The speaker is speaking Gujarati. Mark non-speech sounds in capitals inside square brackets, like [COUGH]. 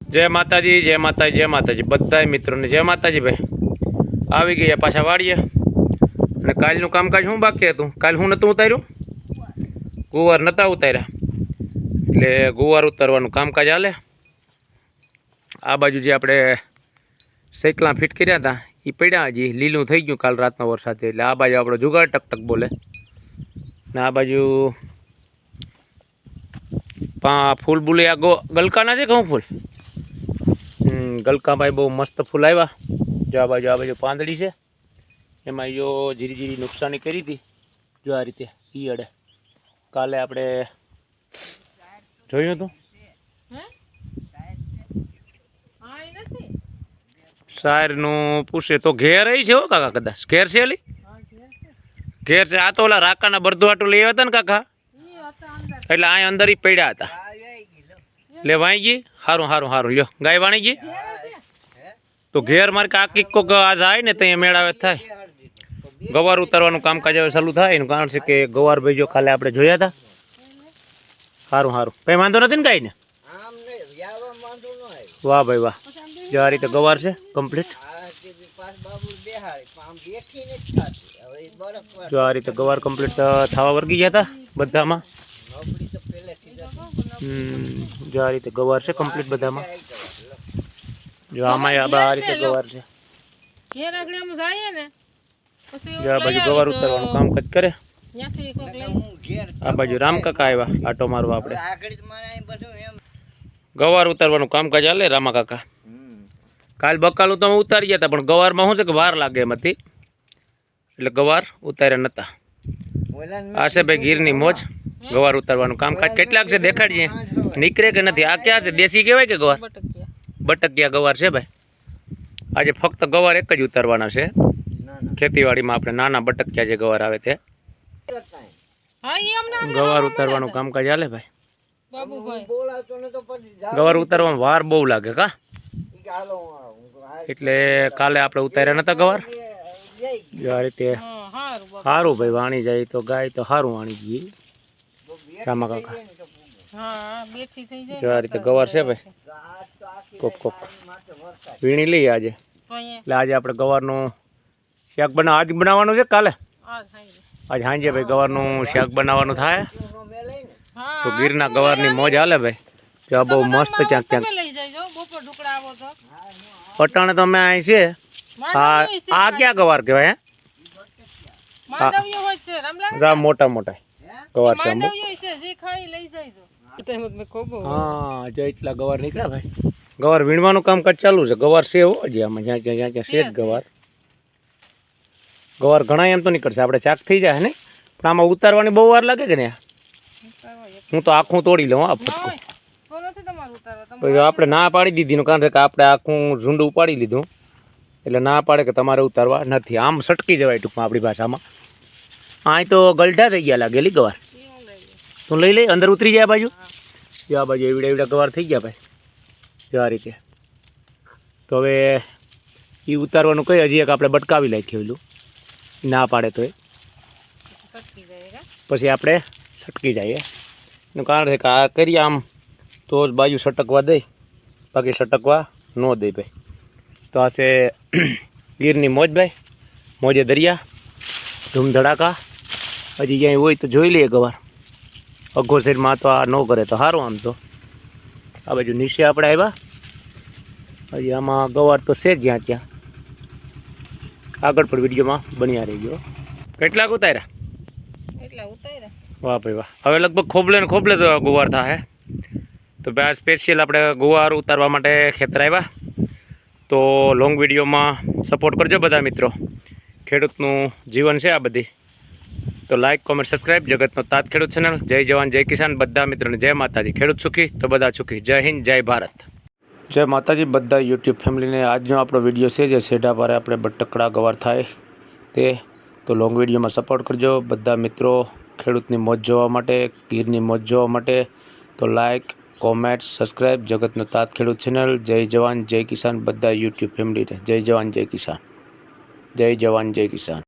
જય માતાજી જય માતાજી જય માતાજી. બધા મિત્રોને જય માતાજી ભાઈ. આવી ગયા પાછા વાળીએ અને કાલનું કામકાજ શું બાકી હતું? કાલ હું નહોતું ઉતાર્યું? ગુવાર નહોતા ઉતાર્યા. એટલે ગુવાર ઉતારવાનું કામકાજ હાલે. આ બાજુ જે આપણે સૈકલા ફિટ કર્યા હતા એ પડ્યા હજી. લીલું થઈ ગયું કાલ રાતનો વરસાદ એટલે આ બાજુ આપણો જુગાડ ટક ટક બોલે. ને આ બાજુ પા ફૂલ બુલે આ ગલકાના છે ઘઉં ફૂલ? ગલકાભાઈ બહુ મસ્ત ફૂલ આવ્યા જો આ બાજુ આ બાજુ પાંદડી છે. એમાં જો ધીરે ધીરે નુકસાની કરી હતી. જો આ રીતે ઈયળે કાલે આપણે જોયું હતું? સારનું પૂછે તો ઘેર આવી છે હો કાકા કદાચ. ઘેર છે એલી ઘેર છે. આ તો ઓલા રાકાના બરદુઆટું લઈ આવ્યા હતા ને કાકા? એટલે અહીં અંદર. ઈ પડ્યા હતા. લે વાણી ગઈ સારું સારું સારું લ્યો. ગાય વાણી ગઈ તો ઘેર મારે કાકી કોક આજ આવે ને ત્યાં મેળાવે થાય. ગવાર ઉતારવાનું કામકાજ હવે ચાલુ થાય. એનું કારણ છે કે ગવાર ભાઈ જો ખાલી આપણે જોયા હતા. સારું સારું કઈ વાંધો નથી ને કાંઈ ને વાહ ભાઈ, વાહ. જો આ રીતે ગવાર છે કમ્પ્લીટ જો આ રીતે ગવાર કમ્પ્લીટ થવા વર્ગી ગયા હતા બધામાં. જો આ રીતે ગવાર છે કમ્પ્લીટ બધામાં. જો આમાં આ રીતે ગવાર છે. જો આ બાજુ ગવાર ઉતારવાનું કામકાજ કરે. આ બાજુ રામકાકા આવ્યા આટો મારવા આપણે. ગવાર ઉતારવાનું કામકાજ હાલે રામા કાકા? કાલ બકાલું તો અમે ઉતારી ગયા હતા પણ ગવારમાં શું છે કે વાર લાગે એમાંથી એટલે ગવાર ઉતાર્યા નતા. આ છે ભાઈ ગીરની મોજ. ગવાર ઉતારવાનું કામકાજ કેટલાક છે દેખાડીએ. નીકળે કે નથી? આ ક્યાં છે? દેશી કહેવાય કે ગવાર? બટકિયા ગવાર છે ભાઈ. આજે ફક્ત ગવાર એક જ ઉતારવાના છે. ખેતીવાડીમાં આપણે નાના બટકિયા જે ગવાર આવે તે. ગવાર ઉતારવાનું કામકાજ હાલે ભાઈ. ગવાર ઉતારવામાં વાર બહુ લાગે કા? એટલે કાલે આપણે ઉતાર્યા નતા ગવાર? આ રીતે સારું ભાઈ વાણી જાય તો ગાય તો સારું વાણી ગઈ રામા કાકા. જો આ રીતે ગવાર છે ભાઈ. કોક કોક. વીણી લઈએ આજે. એટલે આજે આપણે ગવારનું શાક બનાવ આજ બનાવવાનું છે કાલે? આજ સાંજે ભાઈ ગવારનું શાક બનાવવાનું થાય. તો ગીરના ગવારની મોજ હાલે ભાઈ. જો આ બહુ મસ્ત ક્યાંક ક્યાંક પટાણે તો અમે અહીં છે આ ક્યાં ગવાર કહેવાય મોટા મોટા. ગવાર છે અમુક. જે ખાઈ લઈ જાય તો. તેમ મેં કોબો હા જો એટલા ગવાર નીકળ્યા ભાઈ. ગવાર વીણવાનું કામકાજ ચાલુ છે. ગવાર છે હો હજી આમાં જ્યાં જ્યાં જ્યાં જ્યાં છે જ ગવાર. ગવાર ઘણા એમ તો નીકળશે. આપણે ચાક થઈ જાય ને? પણ આમાં ઉતારવાની બહુ વાર લાગે કે ને હું તો આખું તોડી લઉં આ ફટકું. આપણે ના પાડી દીધી કારણ છે કે આપણે આખું ઝુંડ ઉપાડી લીધું. એટલે ના પાડે કે તમારે ઉતારવા નથી. આમ સટકી જવાય ટૂંકમાં આપણી ભાષામાં. અહીં તો ગલઢા થઈ ગયા લાગેલી ગવાર. તું લઈ લઈ અંદર ઉતરી જાય બાજુ. જો બાજુ એવડા એવડા ગવાર થઈ ગયા ભાઈ. જો આ રીતે. તો હવે એ ઉતારવાનું કઈ, હજી એક આપણે બટકાવી નાખ્યું ના પાડે તો એ પછી આપણે સટકી જઈએ એનું કારણ છે કે આ કરીએ આમ તો જ બાજુ સટકવા દે. બાકી સટકવા ન દે ભાઈ. તો આ છે [CLEARS THROAT] ગીરની મોજ ભાઈ. મોજે દરિયા ધૂમ ધડાકા હજી ક્યાંય હોય તો જોઈ લઈએ ગવાર. અઘો શેરમાં તો આ ન કરે તો સારું આમ તો. આ બાજુ નીચે આપણે આવ્યા. હજી આમાં ગવાર તો છે જ્યાં ત્યાં. આગળ પણ વિડીયોમાં બન્યા રહીજો. કેટલાક ઉતાર્યા? એટલા ઉતાર્યા? વાહ ભાઈ વાહ. હવે લગભગ ખોબલે ને ખોબલે તો ગુવાર થાય તો ભાઈ આ સ્પેશિયલ આપણે ગુવાર ઉતારવા માટે ખેતર આવ્યા. તો લોંગ વિડીયોમાં સપોર્ટ કરજો બધા મિત્રો. ખેડૂતનું જીવન છે આ બધી. તો લાઇક કોમેન્ટ સબસ્ક્રાઈબ જગતનો તાત ખેડૂત ચેનલ જય જવાન, જય કિસાન. બધા મિત્રોને જય માતાજી. ખેડૂત સુખી તો બધા સુખી. જય હિન્દ, જય ભારત. જય માતાજી. બધા યુટ્યુબ ફેમિલીને આજનો આપણો વીડિયો છે જે સેઢા પારે આપણે બટકડા ગવાર થાય તે. તો લોંગ વિડીયોમાં સપોર્ટ કરજો. બધા મિત્રો ખેડૂતની મોજ જોવા માટે, ગીરની મોજ જોવા માટે. તો લાઇક કોમેન્ટ સબસ્ક્રાઈબ જગતનો તાત ખેડૂત ચેનલ જય જવાન, જય કિસાન. બધા યુટ્યુબ ફેમિલીને જય જવાન, જય કિસાન. જય જવાન, જય કિસાન.